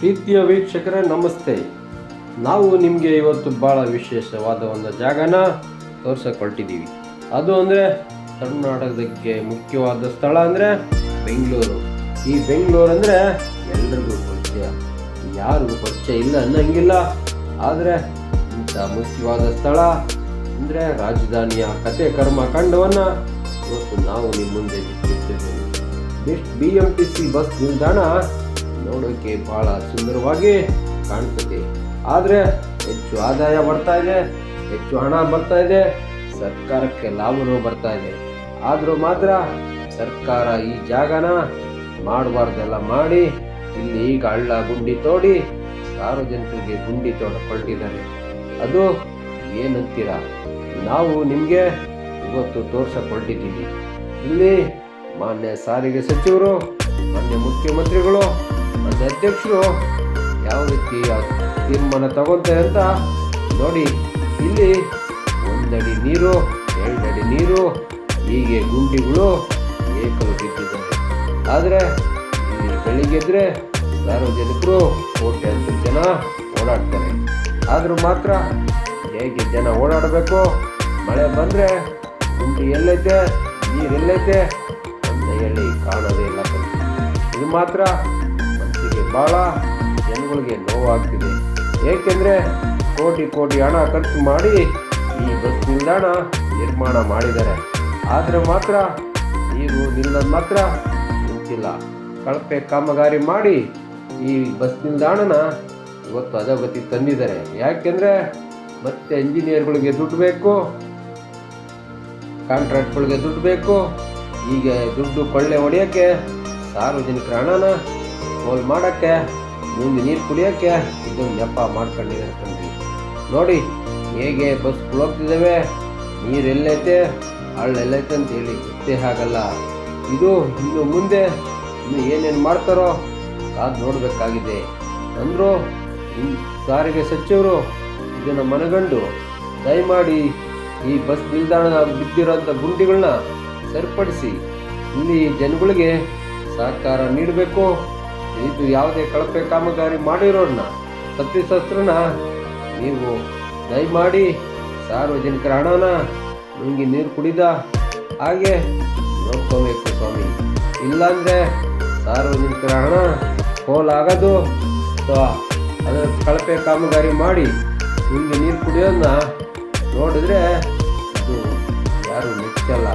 ಪ್ರೀತಿಯ ವೀಕ್ಷಕರೇ, ನಮಸ್ತೆ. ನಾವು ನಿಮಗೆ ಇವತ್ತು ಭಾಳ ವಿಶೇಷವಾದ ಒಂದು ಜಾಗನ ತೋರಿಸಿಕೊಳ್ತಿದ್ದೀವಿ. ಅದು ಅಂದರೆ ಕರ್ನಾಟಕದಕ್ಕೆ ಮುಖ್ಯವಾದ ಸ್ಥಳ ಅಂದರೆ ಬೆಂಗಳೂರು. ಈ ಬೆಂಗಳೂರು ಅಂದರೆ ಎಲ್ರಿಗೂ ಪರಿಚಯ. ಯಾರಿಗೂ ಪರಿಚಯ ಇಲ್ಲ ಅನ್ನಂಗಿಲ್ಲ. ಆದರೆ ಇಂಥ ಮುಖ್ಯವಾದ ಸ್ಥಳ ಅಂದರೆ ರಾಜಧಾನಿಯ ಕತೆ ಕರ್ಮಕಾಂಡವನ್ನು ಇವತ್ತು ನಾವು ನಿಮ್ಮ ಮುಂದೆ ಬಿಟ್ಟಿದ್ದೇವೆ. Best B M T C bus ನಿಲ್ದಾಣ ನೋಡೋಕೆ ಭಾಳ ಸುಂದರವಾಗಿ ಕಾಣ್ತದೆ ಆದರೆ ಹೆಚ್ಚು ಆದಾಯ ಬರ್ತಾ ಇದೆ, ಹೆಚ್ಚು ಹಣ ಬರ್ತಾ ಇದೆ, ಸರ್ಕಾರಕ್ಕೆ ಲಾಭನೂ ಬರ್ತಾ ಇದೆ. ಆದರೂ ಮಾತ್ರ ಸರ್ಕಾರ ಈ ಜಾಗನ ಮಾಡಬಾರ್ದೆಲ್ಲ ಮಾಡಿ, ಇಲ್ಲಿ ಈಗ ಹಳ್ಳ ಗುಂಡಿ ತೋಡಿ ಸಾರ್ವಜನಿಕರಿಗೆ ಗುಂಡಿ ತೋಡಿಕೊಂಡಿದ್ದಾರೆ ಅದು ಏನಂತೀರ? ನಾವು ನಿಮಗೆ ಇವತ್ತು ತೋರಿಸಕೊಂಡಿದ್ದೀವಿ ಇಲ್ಲಿ ಮಾನ್ಯ ಸಾರಿಗೆ ಸಚಿವರು, ಮಾನ್ಯ ಮುಖ್ಯಮಂತ್ರಿಗಳು ಮಾನ್ಯ ಅಧ್ಯಕ್ಷರು ಯಾವ ರೀತಿ ತೀರ್ಮಾನ ತಗೊತಾರೆ ಅಂತ ನೋಡಿ. ಇಲ್ಲಿ ಒಂದಡಿ ನೀರು, ಎರಡಡಿ ನೀರು, ಹೀಗೆ ಗುಂಡಿಗಳು ಏಕಲು ಬಿದ್ದಿದ್ದಾರೆ ಆದರೆ ಇಲ್ಲಿ ಬೆಳಿಗ್ಗೆದ್ರೆ ಸಾರ್ವಜನಿಕರು ಕೋಟ್ಯಾಂತರ ಜನ ಓಡಾಡ್ತಾರೆ. ಆದರೂ ಮಾತ್ರ ಹೇಗೆ ಜನ ಓಡಾಡಬೇಕು? ಮಳೆ ಬಂದರೆ ಗುಂಡಿ ಎಲ್ಲೈತೆ, ನೀರು ಎಲ್ಲೈತೆ? ಅಂತ ಹೇಳಿ ಕಾಣೋದೇ ಇಲ್ಲ. ಇದು ಮಾತ್ರ ಭಾಳ ಜನಗಳಿಗೆ ನೋವಾಗ್ತಿದೆ. ಏಕೆಂದರೆ ಕೋಟಿ ಕೋಟಿ ಹಣ ಖರ್ಚು ಮಾಡಿ ಈ ಬಸ್ ನಿಲ್ದಾಣ ನಿರ್ಮಾಣ ಮಾಡಿದ್ದಾರೆ. ಆದರೆ ಮಾತ್ರ ನೀರು ನಿಲ್ಲೋದು ಮಾತ್ರ ನಿಂತಿಲ್ಲ. ಕಳಪೆ ಕಾಮಗಾರಿ ಮಾಡಿ ಈ ಬಸ್ ನಿಲ್ದಾಣನ ಇವತ್ತು ಅಧೋಗತಿ ತಂದಿದ್ದಾರೆ. ಯಾಕೆಂದರೆ ಮತ್ತೆ ಇಂಜಿನಿಯರ್ಗಳಿಗೆ ದುಡ್ಡು ಬೇಕು, ಕಾಂಟ್ರಾಕ್ಟ್ಗಳಿಗೆ ದುಡ್ಡು ಬೇಕು. ಈಗ ದುಡ್ಡು ಕೊಳ್ಳೆ ಹೊಡೆಯೋಕ್ಕೆ ಸಾರ್ವಜನಿಕರ ಹಣನ ಹೋಲ್ ಮಾಡೋಕ್ಕೆ ಮುಂದೆ ನೀರು ಕುಡಿಯೋಕ್ಕೆ ಇದೊಂದು ನೆಪ ಮಾಡ್ಕೊಂಡಿದ್ದಾರೆ ಕಣ್ರಿ ನೋಡಿ, ಹೇಗೆ ಬಸ್ ಹೋಗ್ತಿದ್ದಾವೆ ನೀರು ಎಲ್ಲೈತೆ, ಹಳ್ಳ ಎಲ್ಲೈತೆ ಅಂತ ಹೇಳಿ ಗೊತ್ತೇ ಆಗಲ್ಲ. ಇದು ಇನ್ನು ಮುಂದೆ ಇನ್ನು ಏನೇನು ಮಾಡ್ತಾರೋ ಅದು ನೋಡಬೇಕಾಗಿದೆ. ಅಂದರು ಸಾರಿಗೆ ಸಚಿವರು ಇದನ್ನು ಮನಗಂಡು ದಯಮಾಡಿ ಈ ಬಸ್ ನಿಲ್ದಾಣ ಬಿದ್ದಿರೋಂಥ ಗುಂಡಿಗಳನ್ನ ಸರಿಪಡಿಸಿ, ಇಲ್ಲಿ ಜನಗಳಿಗೆ ಸಹಕಾರ ನೀಡಬೇಕು. ಇದು ಯಾವುದೇ ಕಳಪೆ ಕಾಮಗಾರಿ ಮಾಡಿರೋಣ ತಪ್ಪಿಸಸ್ತ್ರನ ನೀವು ದಯಮಾಡಿ ಸಾರ್ವಜನಿಕರ ಹಣನ ನುಂಗಿ ನೀರು ಕುಡಿದ ಹಾಗೆ ನೋಡ್ಕೋಬೇಕು ಸ್ವಾಮಿ. ಇಲ್ಲಾಂದರೆ ಸಾರ್ವಜನಿಕರ ಹಣ ಹೋಲಾಗೋದು ಅಥವಾ ಅದರ ಕಳಪೆ ಕಾಮಗಾರಿ ಮಾಡಿ ನುಂಗಿ ನೀರು ಕುಡಿಯೋದನ್ನ ನೋಡಿದ್ರೆ ಇದು ಮೆಚ್ಚಲ್ಲ.